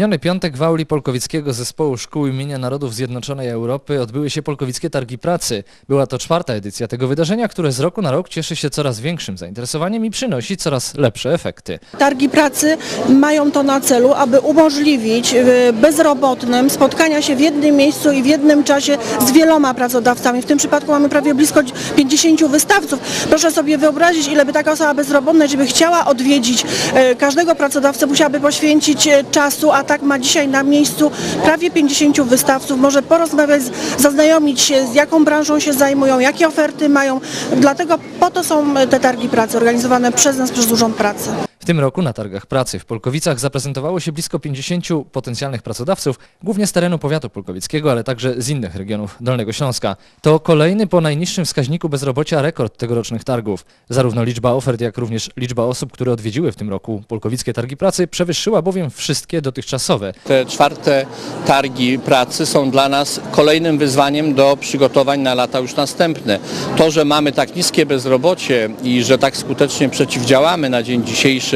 Miniony piątek w auli Polkowickiego Zespołu Szkół imienia Narodów Zjednoczonej Europy odbyły się Polkowickie Targi Pracy. Była to czwarta edycja tego wydarzenia, które z roku na rok cieszy się coraz większym zainteresowaniem i przynosi coraz lepsze efekty. Targi pracy mają to na celu, aby umożliwić y, bezrobotnym spotkania się w jednym miejscu i w jednym czasie z wieloma pracodawcami. W tym przypadku mamy prawie blisko 50 wystawców. Proszę sobie wyobrazić, ile by taka osoba bezrobotna, żeby chciała odwiedzić y, każdego pracodawcę, musiałaby poświęcić y, czasu, a tak ma dzisiaj na miejscu prawie 50 wystawców. Może porozmawiać, zaznajomić się, z jaką branżą się zajmują, jakie oferty mają. Dlatego po to są te targi pracy organizowane przez nas, przez Urząd Pracy. W tym roku na targach pracy w Polkowicach zaprezentowało się blisko 50 potencjalnych pracodawców, głównie z terenu powiatu polkowickiego, ale także z innych regionów Dolnego Śląska. To kolejny po najniższym wskaźniku bezrobocia rekord tegorocznych targów. Zarówno liczba ofert, jak również liczba osób, które odwiedziły w tym roku Polkowickie Targi Pracy przewyższyła bowiem wszystkie dotychczasowe. Te czwarte targi pracy są dla nas kolejnym wyzwaniem do przygotowań na lata już następne. To, że mamy tak niskie bezrobocie i że tak skutecznie przeciwdziałamy na dzień dzisiejszy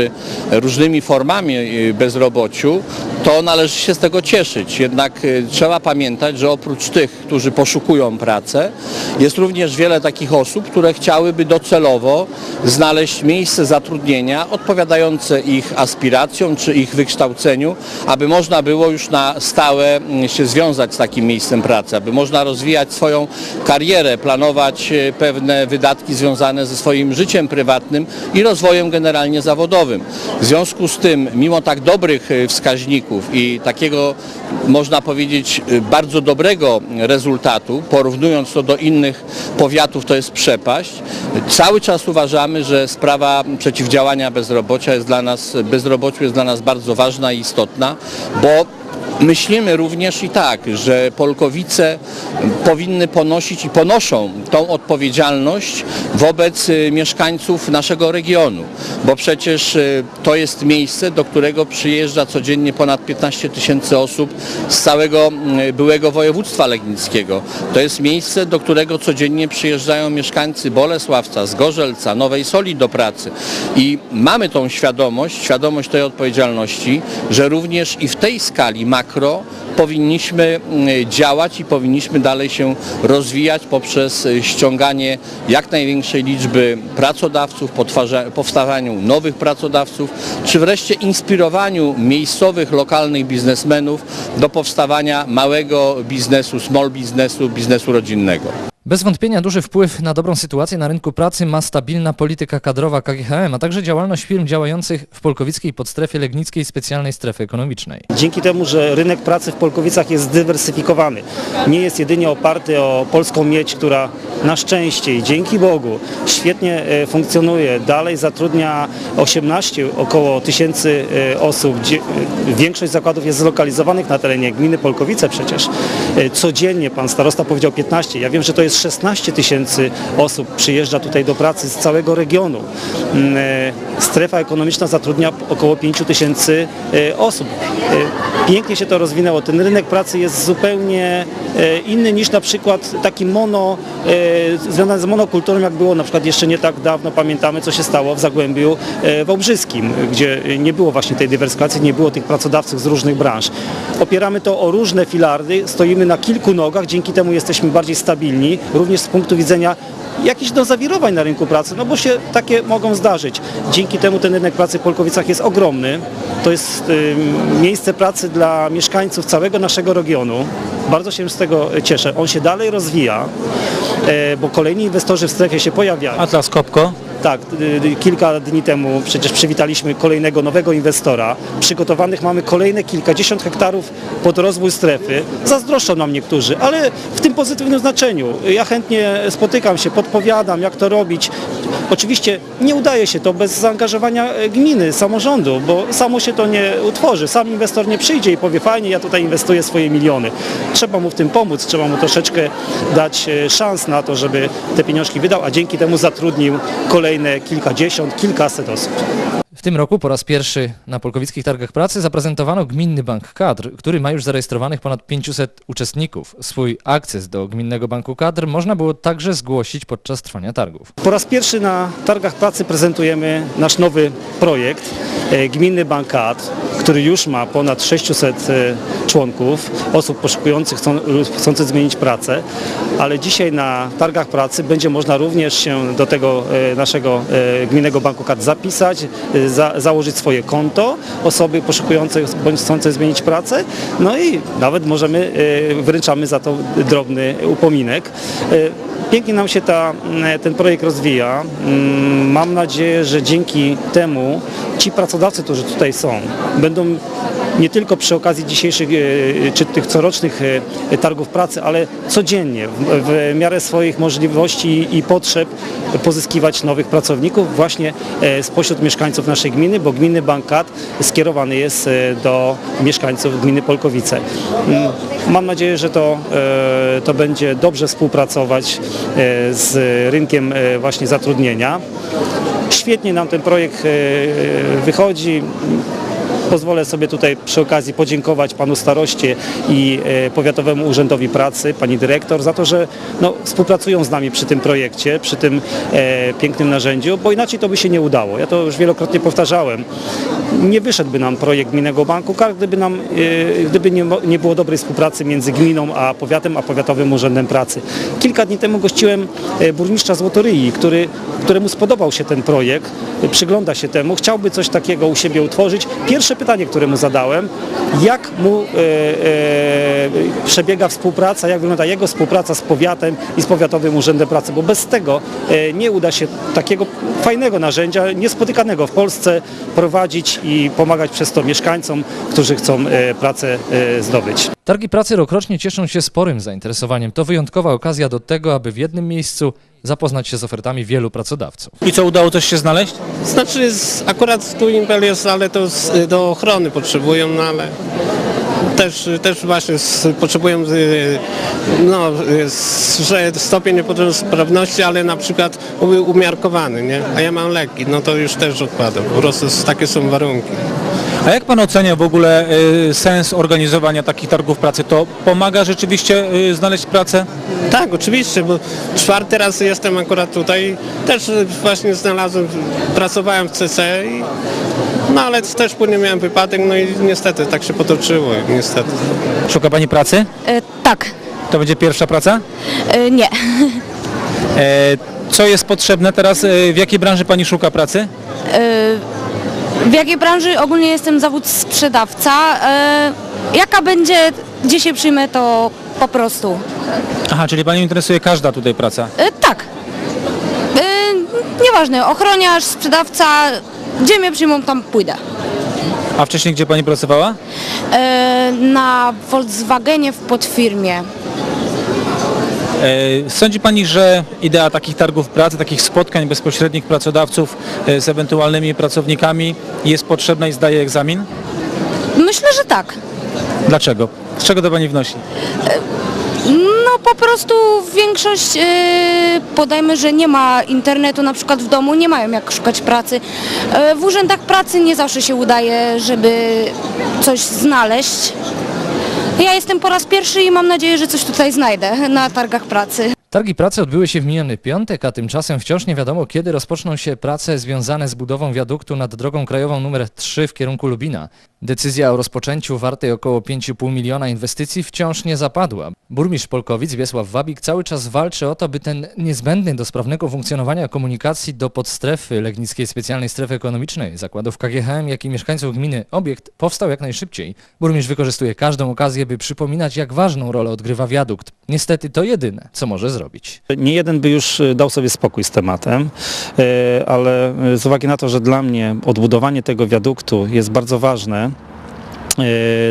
różnymi formami y, bezrobociu, to należy się z tego cieszyć. Jednak y, trzeba pamiętać, że oprócz tych, którzy poszukują pracę, jest również wiele takich osób, które chciałyby docelowo znaleźć miejsce zatrudnienia odpowiadające ich aspiracjom czy ich wykształceniu, aby można było już na stałe mm, się związać z takim miejscem pracy, aby można rozwijać swoją karierę, planować e, pewne wydatki związane ze swoim życiem prywatnym i rozwojem generalnie zawodowym. W związku z tym, mimo tak dobrych e, wskaźników i takiego, można powiedzieć, e, bardzo dobrego rezultatu, porównując to do innych powiatów, to jest przepaść, cały czas uważamy, że sprawa przeciwdziałania bezrobocia jest dla nas, bezrobociu jest dla nas bardzo ważna i istotna, bo Myślimy również i tak, że Polkowice powinny ponosić i ponoszą tą odpowiedzialność wobec y, mieszkańców naszego regionu, bo przecież y, to jest miejsce, do którego przyjeżdża codziennie ponad 15 tysięcy osób z całego y, byłego województwa legnickiego. To jest miejsce, do którego codziennie przyjeżdżają mieszkańcy Bolesławca, Zgorzelca, Nowej Soli do pracy i mamy tą świadomość, świadomość tej odpowiedzialności, że również i w tej skali makro powinniśmy mm, działać i powinniśmy dalej się rozwijać poprzez y, ściąganie jak największej liczby pracodawców, powstawaniu nowych pracodawców, czy wreszcie inspirowaniu miejscowych, lokalnych biznesmenów do powstawania małego biznesu, small biznesu, biznesu rodzinnego. Bez wątpienia duży wpływ na dobrą sytuację na rynku pracy ma stabilna polityka kadrowa KGHM, a także działalność firm działających w polkowickiej podstrefie Legnickiej Specjalnej Strefy Ekonomicznej. Dzięki temu, że rynek pracy w Polkowicach jest zdywersyfikowany, nie jest jedynie oparty o polską miedź, która na szczęście i dzięki Bogu świetnie e, funkcjonuje, dalej zatrudnia 18 około tysięcy e, osób, e, większość zakładów jest zlokalizowanych na terenie gminy Polkowice przecież. Codziennie pan starosta powiedział 15, ja wiem, że to jest 16 tysięcy osób przyjeżdża tutaj do pracy z całego regionu. Mm, e, Strefa ekonomiczna zatrudnia około 5 tysięcy e, osób. E, Pięknie się to rozwinęło. Ten rynek pracy jest zupełnie inny niż na przykład taki mono, związany z monokulturą, jak było na przykład jeszcze nie tak dawno, pamiętamy co się stało w Zagłębiu Wałbrzyskim, gdzie nie było właśnie tej dywersyfikacji, nie było tych pracodawców z różnych branż. Opieramy to o różne filary, stoimy na kilku nogach, dzięki temu jesteśmy bardziej stabilni, również z punktu widzenia jakichś do zawirowań na rynku pracy, no bo się takie mogą zdarzyć. Dzięki temu ten rynek pracy w Polkowicach jest ogromny. To jest y, miejsce pracy dla mieszkańców całego naszego regionu. Bardzo się z tego cieszę. On się dalej rozwija, e, bo kolejni inwestorzy w strefie się pojawiają. Atlas Copco. Tak, y, y, kilka dni temu przecież przywitaliśmy kolejnego nowego inwestora. Przygotowanych mamy kolejne kilkadziesiąt hektarów pod rozwój strefy. Zazdroszczą nam niektórzy, ale w tym pozytywnym znaczeniu. Ja chętnie spotykam się, podpowiadam, jak to robić. Oczywiście nie udaje się to bez zaangażowania e, gminy, samorządu, bo samo się to nie utworzy. Sam inwestor nie przyjdzie i powie fajnie, ja tutaj inwestuję swoje miliony. Trzeba mu w tym pomóc, trzeba mu troszeczkę dać e, szans na to, żeby te pieniążki wydał, a dzięki temu zatrudnił kolejne kilkadziesiąt, kilkaset osób. W tym roku po raz pierwszy na Polkowickich Targach Pracy zaprezentowano Gminny Bank Kadr, który ma już zarejestrowanych ponad 500 uczestników. Swój akces do Gminnego Banku Kadr można było także zgłosić podczas trwania targów. Po raz pierwszy na targach pracy prezentujemy nasz nowy projekt e, Gminny Bank Kadr, który już ma ponad 600 e, członków, osób poszukujących, chcą, chcących zmienić pracę, ale dzisiaj na targach pracy będzie można również się do tego e, naszego e, Gminnego Banku Kadr zapisać, e, za, założyć swoje konto, osoby poszukujące bądź chcące zmienić pracę, no i nawet możemy, e, wręczamy za to drobny upominek. E, Pięknie nam się ta, mm, ten projekt rozwija. Mm, Mam nadzieję, że dzięki temu ci pracodawcy, którzy tutaj są, będą nie tylko przy okazji dzisiejszych e, czy tych corocznych e, targów pracy, ale codziennie w, miarę swoich możliwości i potrzeb pozyskiwać nowych pracowników właśnie e, spośród mieszkańców naszej gminy, bo gminy Bankat skierowany jest e, do mieszkańców gminy Polkowice. Mm, Mam nadzieję, że to, e, to będzie dobrze współpracować e, z rynkiem e, właśnie zatrudnienia. Świetnie nam ten projekt e, wychodzi. Pozwolę sobie tutaj przy okazji podziękować panu staroście i e, Powiatowemu Urzędowi Pracy, pani dyrektor za to, że no, współpracują z nami przy tym projekcie, przy tym e, pięknym narzędziu, bo inaczej to by się nie udało. Ja to już wielokrotnie powtarzałem. Nie wyszedłby nam projekt Gminnego Banku Kar, gdyby, nam, e, gdyby nie, nie było dobrej współpracy między gminą a powiatem, a Powiatowym Urzędem Pracy. Kilka dni temu gościłem e, burmistrza Złotoryi, który, któremu spodobał się ten projekt, przygląda się temu, chciałby coś takiego u siebie utworzyć. Pierwsze pytanie, które mu zadałem, jak mu e, e, przebiega współpraca, jak wygląda jego współpraca z powiatem i z Powiatowym Urzędem Pracy, bo bez tego e, nie uda się takiego fajnego narzędzia, niespotykanego w Polsce prowadzić i pomagać przez to mieszkańcom, którzy chcą e, pracę e, zdobyć. Targi pracy rokrocznie cieszą się sporym zainteresowaniem. To wyjątkowa okazja do tego, aby w jednym miejscu zapoznać się z ofertami wielu pracodawców. I co, udało coś się znaleźć? Znaczy z, akurat tu Impel jest, ale to z, do ochrony potrzebują, no ale też, też właśnie z, potrzebują y, no, z, że stopień niepełnosprawności, ale na przykład umiarkowany, nie? A ja mam lekki, no to już też odpadam. Po prostu takie są warunki. A jak pan ocenia w ogóle y, sens organizowania takich targów pracy? To pomaga rzeczywiście y, znaleźć pracę? Tak, oczywiście, bo czwarty raz jestem akurat tutaj. Też y, właśnie znalazłem, pracowałem w CC i no ale też później miałem wypadek, no i niestety tak się potoczyło, niestety. Szuka pani pracy? E, tak, To będzie pierwsza praca? e, nie. E, co jest potrzebne teraz? E, w jakiej branży pani szuka pracy? E, w jakiej branży ogólnie jestem zawód sprzedawca. E, jaka będzie, gdzie się przyjmę, to po prostu. Aha, czyli pani interesuje każda tutaj praca. E, tak. E, nieważne, ochroniarz, sprzedawca, gdzie mnie przyjmą, tam pójdę. A wcześniej gdzie pani pracowała? E, na Volkswagenie w podfirmie. E, Sądzi Pani, że idea takich targów pracy, takich spotkań bezpośrednich pracodawców e, z ewentualnymi pracownikami jest potrzebna i zdaje egzamin? Myślę, że tak. Dlaczego? Z czego to Pani wnosi? No po prostu większość, e, podajmy, że nie ma internetu na przykład w domu, nie mają jak szukać pracy. W urzędach pracy nie zawsze się udaje, żeby coś znaleźć. Ja jestem po raz pierwszy i mam nadzieję, że coś tutaj znajdę na targach pracy. Targi pracy odbyły się w miniony piątek, a tymczasem wciąż nie wiadomo, kiedy rozpoczną się prace związane z budową wiaduktu nad drogą krajową nr 3 w kierunku Lubina. Decyzja o rozpoczęciu wartej około 5,5 miliona inwestycji wciąż nie zapadła. Burmistrz Polkowic Wiesław Wabik cały czas walczy o to, by ten niezbędny do sprawnego funkcjonowania komunikacji do podstrefy Legnickiej Specjalnej Strefy Ekonomicznej, zakładów KGHM, jak i mieszkańców gminy obiekt powstał jak najszybciej. Burmistrz wykorzystuje każdą okazję, by przypominać, jak ważną rolę odgrywa wiadukt. Niestety to jedyne, co może zrobić. Nie jeden by już e, dał sobie spokój z tematem, e, ale e, z uwagi na to, że dla mnie odbudowanie tego wiaduktu jest bardzo ważne,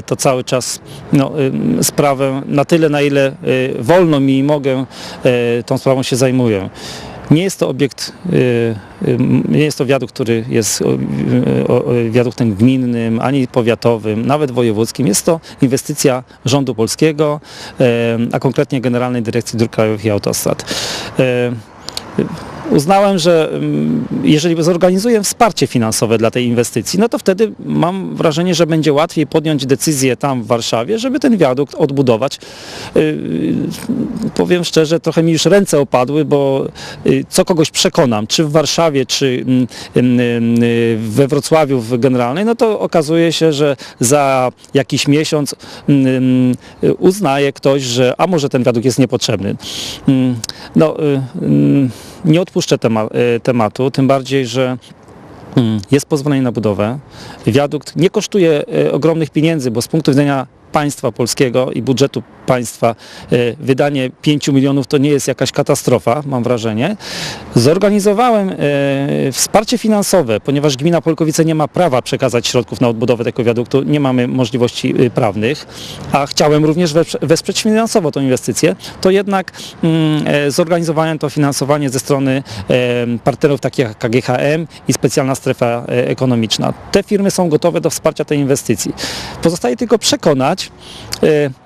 to cały czas no, e, sprawę na tyle, na ile e, wolno mi i mogę, e, tą sprawą się zajmuję. Nie jest to obiekt, e, e, nie jest to wiadukt, który jest wiaduktem gminnym, ani powiatowym, nawet wojewódzkim. Jest to inwestycja rządu polskiego, e, a konkretnie Generalnej Dyrekcji Dróg Krajowych i Autostrad. Uznałem, że mm, jeżeli zorganizuję wsparcie finansowe dla tej inwestycji, no to wtedy mam wrażenie, że będzie łatwiej podjąć decyzję tam w Warszawie, żeby ten wiadukt odbudować. Yy, Powiem szczerze, trochę mi już ręce opadły, bo yy, co kogoś przekonam, czy w Warszawie, czy mm, mm, we Wrocławiu w Generalnej, no to okazuje się, że za jakiś miesiąc uznaje ktoś, że a może ten wiadukt jest niepotrzebny. No, nie odpuszczę tema, y, tematu, tym bardziej, że mm, jest pozwolenie na budowę. Wiadukt nie kosztuje y, ogromnych pieniędzy, bo z punktu widzenia państwa polskiego i budżetu państwa y, wydanie 5 milionów to nie jest jakaś katastrofa, mam wrażenie. Zorganizowałem y, wsparcie finansowe, ponieważ gmina Polkowice nie ma prawa przekazać środków na odbudowę tego wiaduktu, nie mamy możliwości y, prawnych, a chciałem również wesprze- wesprzeć finansowo tę inwestycję, to jednak mm, e, zorganizowałem to finansowanie ze strony e, partnerów takich jak KGHM i specjalna strefa e, ekonomiczna. Te firmy są gotowe do wsparcia tej inwestycji. Pozostaje tylko przekonać e,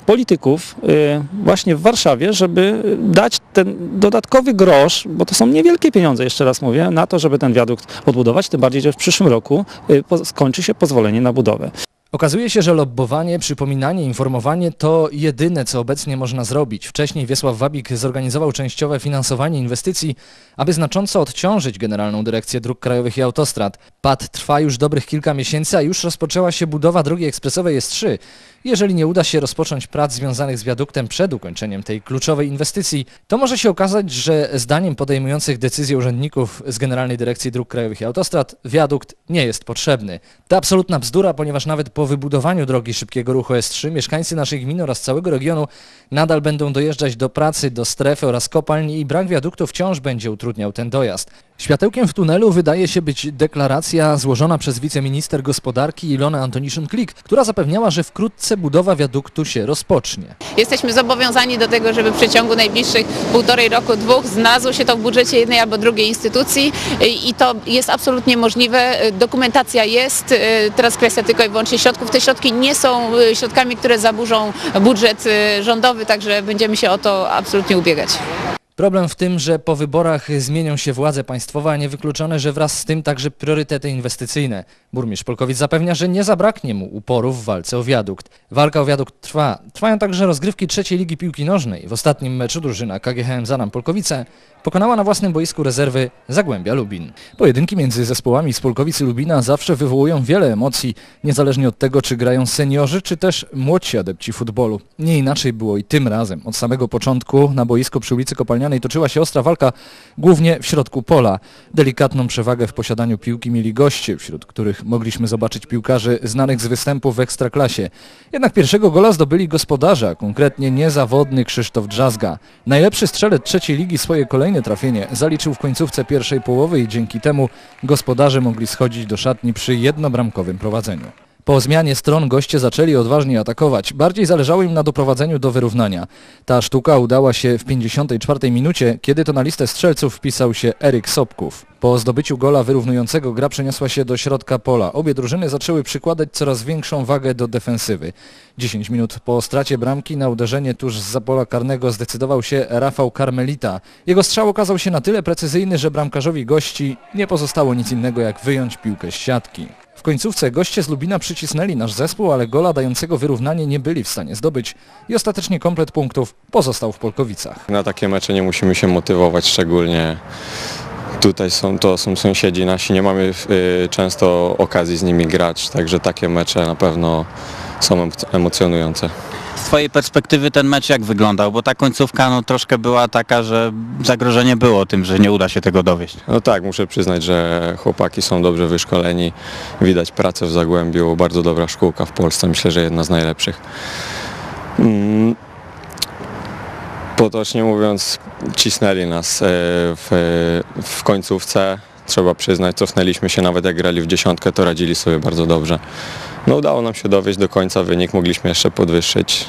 polityków e, właśnie w Warszawie, żeby dać ten dodatkowy grosz, bo to są niewielkie pieniądze, jeszcze raz mówię, na to, żeby ten wiadukt odbudować, tym bardziej, że w przyszłym roku po- skończy się pozwolenie na budowę. Okazuje się, że lobbowanie, przypominanie, informowanie to jedyne, co obecnie można zrobić. Wcześniej Wiesław Wabik zorganizował częściowe finansowanie inwestycji, aby znacząco odciążyć Generalną Dyrekcję Dróg Krajowych i Autostrad. Pad trwa już dobrych kilka miesięcy, a już rozpoczęła się budowa drogi ekspresowej S3. Jeżeli nie uda się rozpocząć prac związanych z wiaduktem przed ukończeniem tej kluczowej inwestycji, to może się okazać, że zdaniem podejmujących decyzje urzędników z Generalnej Dyrekcji Dróg Krajowych i Autostrad wiadukt nie jest potrzebny. To absolutna bzdura, ponieważ nawet po wybudowaniu drogi szybkiego ruchu S3 mieszkańcy naszej gminy oraz całego regionu nadal będą dojeżdżać do pracy, do strefy oraz kopalni i brak wiaduktu wciąż będzie utrudniał ten dojazd. Światełkiem w tunelu wydaje się być deklaracja złożona przez wiceminister gospodarki Ilonę Antoniszyn-Klik, która zapewniała, że wkrótce budowa wiaduktu się rozpocznie. Jesteśmy zobowiązani do tego, żeby w przeciągu najbliższych półtorej roku, dwóch znalazło się to w budżecie jednej albo drugiej instytucji i to jest absolutnie możliwe. Dokumentacja jest, teraz kwestia tylko i wyłącznie środków. Te środki nie są środkami, które zaburzą budżet rządowy, także będziemy się o to absolutnie ubiegać. Problem w tym, że po wyborach zmienią się władze państwowe, a niewykluczone, że wraz z tym także priorytety inwestycyjne. Burmistrz Polkowic zapewnia, że nie zabraknie mu uporu w walce o wiadukt. Walka o wiadukt trwa. Trwają także rozgrywki trzeciej ligi piłki nożnej. W ostatnim meczu drużyna KGHM Zanam Polkowice pokonała na własnym boisku rezerwy Zagłębia Lubin. Pojedynki między zespołami z Polkowic i Lubina zawsze wywołują wiele emocji, niezależnie od tego, czy grają seniorzy, czy też młodsi adepci futbolu. Nie inaczej było i tym razem. Od samego początku na boisku przy ulicy Kopalnianej toczyła się ostra walka, głównie w środku pola. Delikatną przewagę w posiadaniu piłki mieli goście, wśród których mogliśmy zobaczyć piłkarzy znanych z występów w Ekstraklasie. Jednak pierwszego gola zdobyli gospodarze, a konkretnie niezawodny Krzysztof Drzazga. Najlepszy strzelec trzeciej ligi swoje kolejne trafienie zaliczył w końcówce pierwszej połowy i dzięki temu gospodarze mogli schodzić do szatni przy jednobramkowym prowadzeniu. Po zmianie stron goście zaczęli odważnie atakować. Bardziej zależało im na doprowadzeniu do wyrównania. Ta sztuka udała się w 54 minucie, kiedy to na listę strzelców wpisał się Eryk Sobków. Po zdobyciu gola wyrównującego gra przeniosła się do środka pola. Obie drużyny zaczęły przykładać coraz większą wagę do defensywy. 10 minut po stracie bramki na uderzenie tuż z pola karnego zdecydował się Rafał Karmelita. Jego strzał okazał się na tyle precyzyjny, że bramkarzowi gości nie pozostało nic innego jak wyjąć piłkę z siatki. W końcówce goście z Lubina przycisnęli nasz zespół, ale gola dającego wyrównanie nie byli w stanie zdobyć i ostatecznie komplet punktów pozostał w Polkowicach. Na takie mecze nie musimy się motywować szczególnie. Tutaj są, to są sąsiedzi nasi, nie mamy y, często okazji z nimi grać, także takie mecze na pewno są emo- emocjonujące. Z Twojej perspektywy ten mecz jak wyglądał? Bo ta końcówka no, troszkę była taka, że zagrożenie było tym, że nie uda się tego dowieść. No tak, muszę przyznać, że chłopaki są dobrze wyszkoleni, widać pracę w Zagłębiu, bardzo dobra szkółka w Polsce, myślę, że jedna z najlepszych. Mm. Potocznie mówiąc, cisnęli nas e, w, w końcówce, trzeba przyznać, cofnęliśmy się, nawet jak grali w dziesiątkę, to radzili sobie bardzo dobrze. No udało nam się dowieść do końca wynik, mogliśmy jeszcze podwyższyć,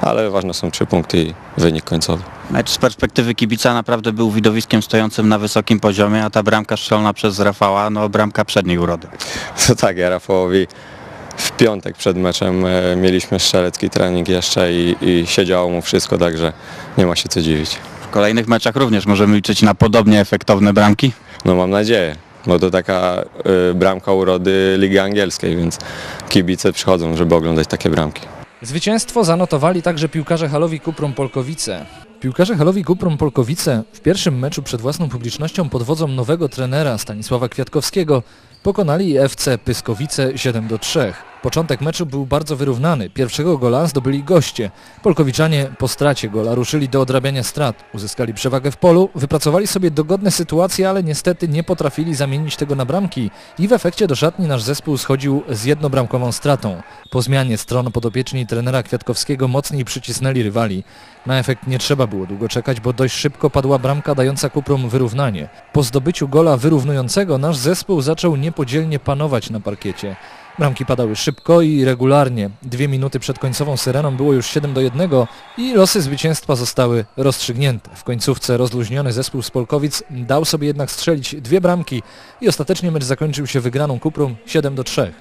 ale ważne są trzy punkty i wynik końcowy. Mecz z perspektywy kibica naprawdę był widowiskiem stojącym na wysokim poziomie, a ta bramka strzelona przez Rafała, no bramka przedniej urody. To tak, ja Rafałowi w piątek przed meczem e, mieliśmy strzelecki trening jeszcze i, i siedziało mu wszystko, także nie ma się co dziwić. kolejnych meczach również możemy liczyć na podobnie efektowne bramki. No mam nadzieję, bo to taka y, bramka urody Ligi Angielskiej, więc kibice przychodzą, żeby oglądać takie bramki. Zwycięstwo zanotowali także piłkarze Halowi Kuprum Polkowice. Piłkarze Halowi Kuprum Polkowice w pierwszym meczu przed własną publicznością pod wodzą nowego trenera Stanisława Kwiatkowskiego pokonali FC Pyskowice 7 do 3. Początek meczu był bardzo wyrównany. Pierwszego gola zdobyli goście. Polkowiczanie po stracie gola ruszyli do odrabiania strat. Uzyskali przewagę w polu, wypracowali sobie dogodne sytuacje, ale niestety nie potrafili zamienić tego na bramki i w efekcie do szatni nasz zespół schodził z jednobramkową stratą. Po zmianie stron podopieczni trenera Kwiatkowskiego mocniej przycisnęli rywali. Na efekt nie trzeba było długo czekać, bo dość szybko padła bramka dająca Kuprum wyrównanie. Po zdobyciu gola wyrównującego nasz zespół zaczął niepodzielnie panować na parkiecie. Bramki padały szybko i regularnie. Dwie minuty przed końcową syreną było już 7 do 1 i losy zwycięstwa zostały rozstrzygnięte. W końcówce rozluźniony zespół z Polkowic dał sobie jednak strzelić dwie bramki i ostatecznie mecz zakończył się wygraną Kuprum 7 do 3.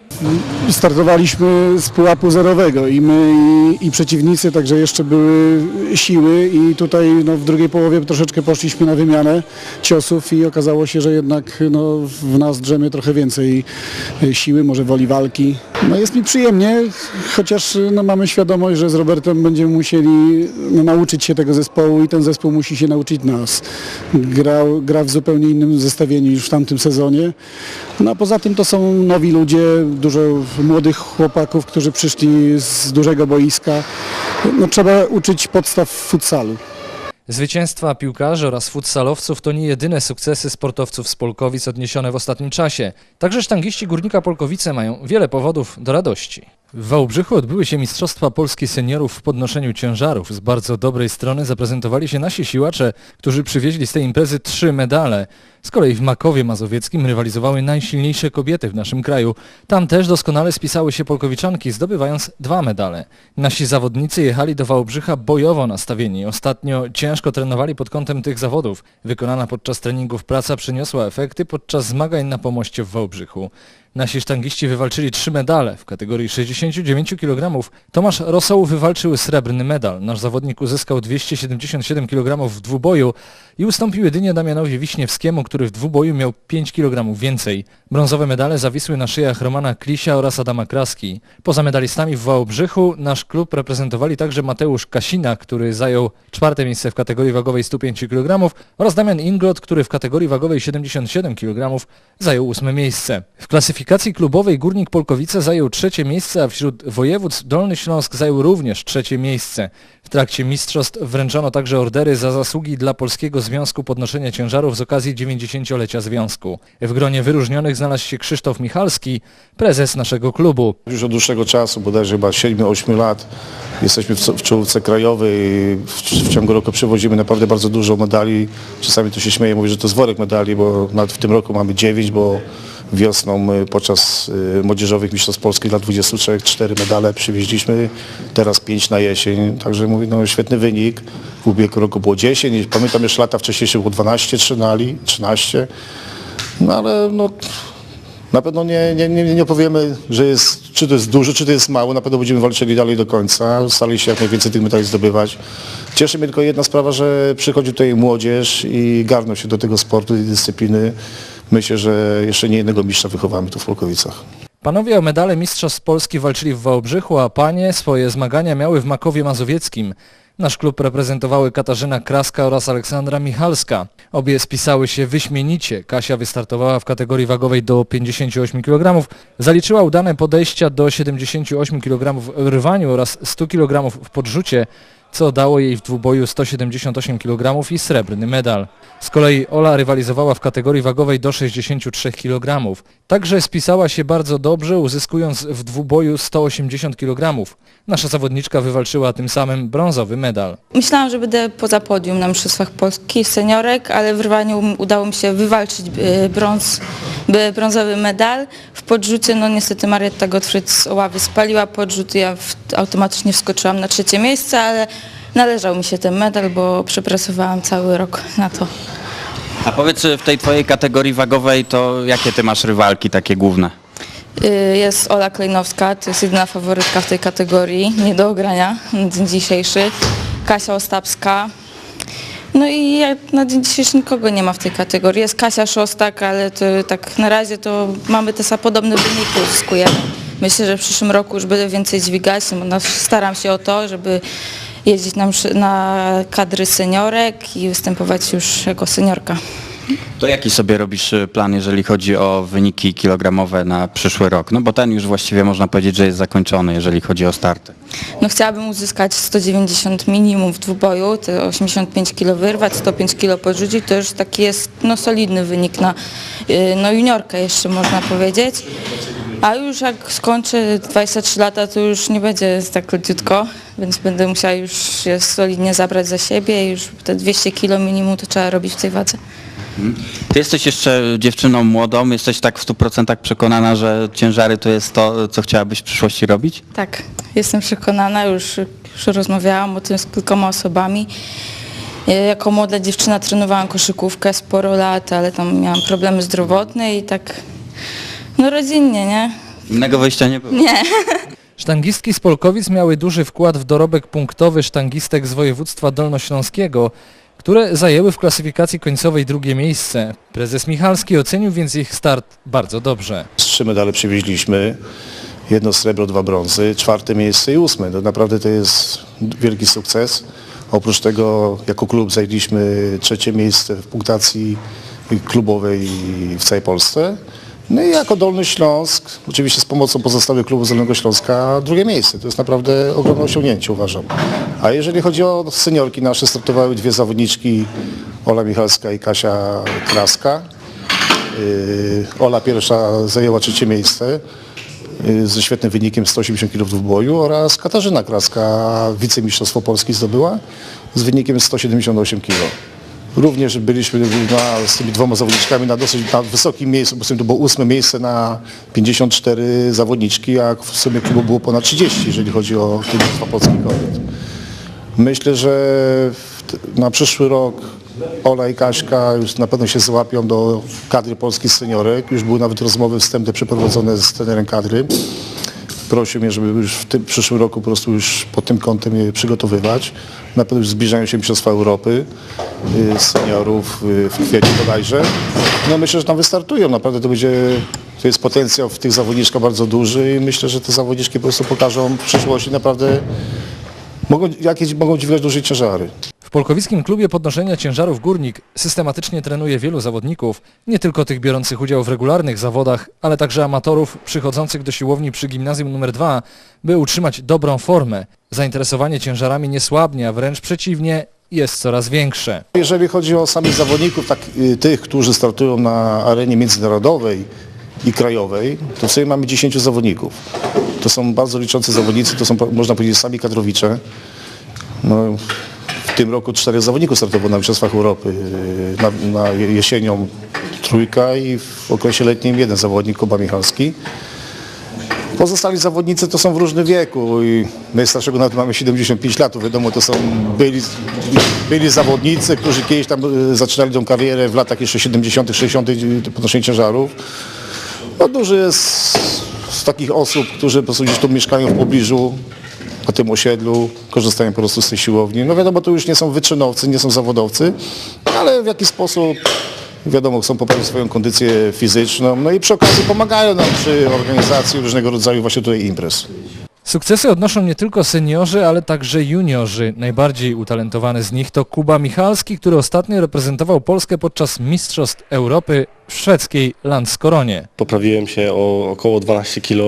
startowaliśmy z pułapu zerowego i my i, i przeciwnicy, także jeszcze były siły i tutaj no, w drugiej połowie troszeczkę poszliśmy na wymianę ciosów i okazało się, że jednak no, w nas drzemie trochę więcej siły, może woli walki. No jest mi przyjemnie, chociaż no, mamy świadomość, że z Robertem będziemy musieli no, nauczyć się tego zespołu i ten zespół musi się nauczyć nas. Grał, gra w zupełnie innym zestawieniu niż w tamtym sezonie. No a poza tym to są nowi ludzie, dużo młodych chłopaków, którzy przyszli z dużego boiska. No, trzeba uczyć podstaw futsalu. Zwycięstwa piłkarzy oraz futsalowców to nie jedyne sukcesy sportowców z Polkowic odniesione w ostatnim czasie. Także sztangiści Górnika Polkowice mają wiele powodów do radości. W Wałbrzychu odbyły się Mistrzostwa Polski Seniorów w podnoszeniu ciężarów. Z bardzo dobrej strony zaprezentowali się nasi siłacze, którzy przywieźli z tej imprezy trzy medale. Z kolei w Makowie Mazowieckim rywalizowały najsilniejsze kobiety w naszym kraju. Tam też doskonale spisały się polkowiczanki, zdobywając dwa medale. Nasi zawodnicy jechali do Wałbrzycha bojowo nastawieni. Ostatnio ciężko trenowali pod kątem tych zawodów. Wykonana podczas treningów praca przyniosła efekty podczas zmagań na pomoście w Wałbrzychu. Nasi sztangiści wywalczyli trzy medale w kategorii 69 kg. Tomasz Rosoł wywalczył srebrny medal. Nasz zawodnik uzyskał 277 kg w dwuboju i ustąpił jedynie Damianowi Wiśniewskiemu, który w dwuboju miał 5 kg więcej. Brązowe medale zawisły na szyjach Romana Klisia oraz Adama Kraski. Poza medalistami w Wałbrzychu nasz klub reprezentowali także Mateusz Kasina, który zajął czwarte miejsce w kategorii wagowej 105 kg oraz Damian Inglot, który w kategorii wagowej 77 kg zajął ósme miejsce. W klasyfikacji klubowej Górnik Polkowice zajął trzecie miejsce, a wśród województw Dolny Śląsk zajął również trzecie miejsce. W trakcie mistrzostw wręczono także ordery za zasługi dla Polskiego Związku Podnoszenia Ciężarów z okazji 90-lecia związku. W gronie wyróżnionych znalazł się Krzysztof Michalski, prezes naszego klubu. Już od dłuższego czasu, bodajże chyba 7-8 lat jesteśmy w, czołówce krajowej. W, ciągu roku przywozimy naprawdę bardzo dużo medali. Czasami to się śmieje, mówię, że to jest worek medali, bo nawet w tym roku mamy 9, bo wiosną podczas y, młodzieżowych mistrzostw Polski dla 23 4 medale przywieźliśmy, teraz 5 na jesień, także mówię, no świetny wynik. W ubiegłym roku było 10, pamiętam jeszcze lata wcześniejsze było 12 trzynali, 13, no ale no na pewno nie, nie, nie, nie powiemy, że jest, czy to jest dużo, czy to jest mało. Na pewno będziemy walczyli dalej do końca, starali się jak najwięcej tych medali zdobywać. Cieszy mnie tylko jedna sprawa, że przychodzi tutaj młodzież i garną się do tego sportu i dyscypliny. Myślę, że jeszcze nie jednego mistrza wychowamy tu w Polkowicach. Panowie o medale Mistrzostw Polski walczyli w Wałbrzychu, a panie swoje zmagania miały w Makowie Mazowieckim. Nasz klub reprezentowały Katarzyna Kraska oraz Aleksandra Michalska. Obie spisały się wyśmienicie. Kasia wystartowała w kategorii wagowej do 58 kg, zaliczyła udane podejścia do 78 kg w rywaniu oraz 100 kg w podrzucie, co dało jej w dwuboju 178 kg i srebrny medal. Z kolei Ola rywalizowała w kategorii wagowej do 63 kg. Także spisała się bardzo dobrze, uzyskując w dwuboju 180 kg. Nasza zawodniczka wywalczyła tym samym brązowy medal. Myślałam, że będę poza podium na Mistrzostwach Polski seniorek, ale w rywaniu udało mi się wywalczyć e, brąz, brązowy medal. W podrzucie, no niestety Marietta Gottfried z Oławy spaliła podrzut ja automatycznie wskoczyłam na trzecie miejsce, ale należał mi się ten medal, bo przepracowałam cały rok na to. A powiedz, czy w tej twojej kategorii wagowej to jakie ty masz rywalki takie główne? Y, Jest Ola Klejnowska, to jest jedyna faworytka w tej kategorii, nie do ogrania na dzień dzisiejszy. Kasia Ostapska, No i jak na dzień dzisiejszy nikogo nie ma w tej kategorii. Jest Kasia Szostak, ale to tak na razie to mamy te podobne wyniki uzyskujemy. Myślę, że w przyszłym roku już będę więcej dźwigać, no, staram się o to, żeby jeździć na, na kadry seniorek i występować już jako seniorka. To jaki sobie robisz y, plan, jeżeli chodzi o wyniki kilogramowe na przyszły rok? No bo ten już właściwie można powiedzieć, że jest zakończony, jeżeli chodzi o starty. No chciałabym uzyskać 190 minimum w dwuboju, te 85 kg wyrwać, 105 kg podrzucić, to już taki jest no, solidny wynik na y, no, juniorkę jeszcze można powiedzieć. A już jak skończę 23 lata, to już nie będzie tak leciutko, więc będę musiała już się solidnie zabrać za siebie i już te 200 kg minimum to trzeba robić w tej wadze. Ty jesteś jeszcze dziewczyną młodą, jesteś tak w 100% przekonana, że ciężary to jest to, co chciałabyś w przyszłości robić? Tak, jestem przekonana, już, już rozmawiałam o tym z kilkoma osobami. Ja Jako młoda dziewczyna trenowałam koszykówkę sporo lat, ale tam miałam problemy zdrowotne i tak no rodzinnie, nie? Innego wyjścia nie było. Nie. Sztangistki z Polkowic miały duży wkład w dorobek punktowy sztangistek z województwa dolnośląskiego, które zajęły w klasyfikacji końcowej drugie miejsce. Prezes Michalski ocenił więc ich start bardzo dobrze. Trzy medale przywieźliśmy, jedno srebro, dwa brązy, czwarte miejsce i ósme. To naprawdę to jest wielki sukces. Oprócz tego jako klub zajęliśmy trzecie miejsce w punktacji klubowej w całej Polsce. No i jako Dolny Śląsk, oczywiście z pomocą pozostałych klubów z Dolnego Śląska, drugie miejsce. To jest naprawdę ogromne osiągnięcie uważam. A jeżeli chodzi o seniorki nasze, startowały dwie zawodniczki, Ola Michalska i Kasia Kraska. Yy, Ola pierwsza zajęła trzecie miejsce yy, ze świetnym wynikiem 180 kg w dwuboju oraz Katarzyna Kraska wicemistrzostwo Polski zdobyła z wynikiem 178 kg. Również byliśmy na, z tymi dwoma zawodniczkami na dosyć na wysokim miejscu, bo to było ósme miejsce na 54 zawodniczki, a w sumie klubu było ponad 30, jeżeli chodzi o Mistrzostwa Polskich kobiet. Myślę, że na przyszły rok Ola i Kaśka już na pewno się złapią do kadry polskich seniorek. Już były nawet rozmowy wstępne przeprowadzone z trenerem kadry. Prosił mnie, żeby już w tym przyszłym roku po prostu już pod tym kątem je przygotowywać. Na pewno już zbliżają się Mistrzostwa Europy y, seniorów y, w kwietniu bodajże. No myślę, że tam wystartują. Naprawdę to będzie, to jest potencjał w tych zawodniczkach bardzo duży i myślę, że te zawodniczki po prostu pokażą w przyszłości naprawdę Mogą, jakieś mogą dźwigać duże ciężary. W polkowickim klubie podnoszenia ciężarów Górnik systematycznie trenuje wielu zawodników, nie tylko tych biorących udział w regularnych zawodach, ale także amatorów przychodzących do siłowni przy gimnazjum nr 2, by utrzymać dobrą formę. Zainteresowanie ciężarami nie słabnie, a wręcz przeciwnie, jest coraz większe. Jeżeli chodzi o samych zawodników, tak, y, tych, którzy startują na arenie międzynarodowej i krajowej, to sobie mamy 10 zawodników. To są bardzo liczący zawodnicy, to są można powiedzieć sami kadrowicze. No, tym roku czterech zawodników startowało na Mistrzostwach Europy. Na, na jesienią trójka i w okresie letnim jeden zawodnik, Kuba Michalski. Pozostali zawodnicy to są w różnym wieku i najstarszego nawet mamy 75 lat, wiadomo to są byli, byli zawodnicy, którzy kiedyś tam y, zaczynali tą karierę w latach jeszcze 70 60 podnoszenie ciężarów. No duży jest z takich osób, którzy po prostu gdzieś tu mieszkają w pobliżu, na tym osiedlu, korzystają po prostu z tej siłowni. No wiadomo, to już nie są wyczynowcy, nie są zawodowcy, ale w jakiś sposób wiadomo, chcą poprawić swoją kondycję fizyczną, no i przy okazji pomagają nam przy organizacji różnego rodzaju właśnie tutaj imprez. Sukcesy odnoszą nie tylko seniorzy, ale także juniorzy. Najbardziej utalentowany z nich to Kuba Michalski, który ostatnio reprezentował Polskę podczas Mistrzostw Europy w szwedzkiej Landskoronie. Poprawiłem się o około 12 kg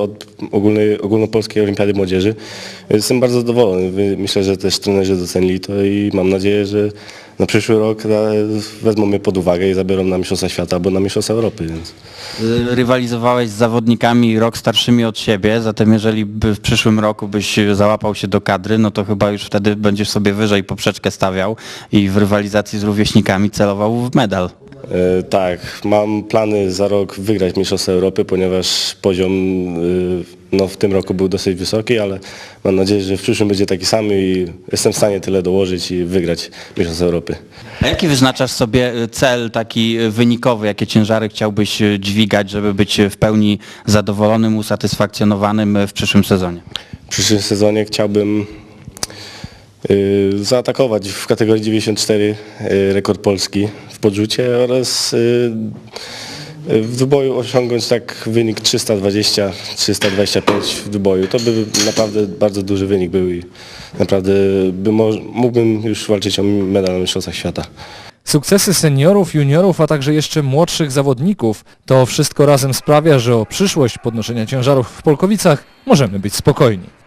od ogólnej, ogólnopolskiej olimpiady młodzieży. Jestem bardzo zadowolony. Myślę, że też trenerzy docenili to i mam nadzieję, że na przyszły rok wezmą mnie pod uwagę i zabiorą na Mistrzostwa Świata albo na Mistrzostwa Europy. Więc. Y, Rywalizowałeś z zawodnikami rok starszymi od siebie, zatem jeżeli w przyszłym roku byś załapał się do kadry, no to chyba już wtedy będziesz sobie wyżej poprzeczkę stawiał i w rywalizacji z rówieśnikami celował w medal. E, Tak, mam plany za rok wygrać Mistrzostwa Europy, ponieważ poziom e, no, w tym roku był dosyć wysoki, ale mam nadzieję, że w przyszłym będzie taki sam i jestem w stanie tyle dołożyć i wygrać Mistrzostwa Europy. A jaki wyznaczasz sobie y, cel taki wynikowy, jakie ciężary chciałbyś dźwigać, żeby być w pełni zadowolonym, usatysfakcjonowanym w przyszłym sezonie? W przyszłym sezonie chciałbym zaatakować w kategorii 94 y, rekord Polski w podrzucie oraz y, w dwuboju osiągnąć tak wynik 320-325 w dwuboju. To by naprawdę bardzo duży wynik był i naprawdę by mógłbym już walczyć o medal na Mistrzostwach Świata. Sukcesy seniorów, juniorów, a także jeszcze młodszych zawodników to wszystko razem sprawia, że o przyszłość podnoszenia ciężarów w Polkowicach możemy być spokojni.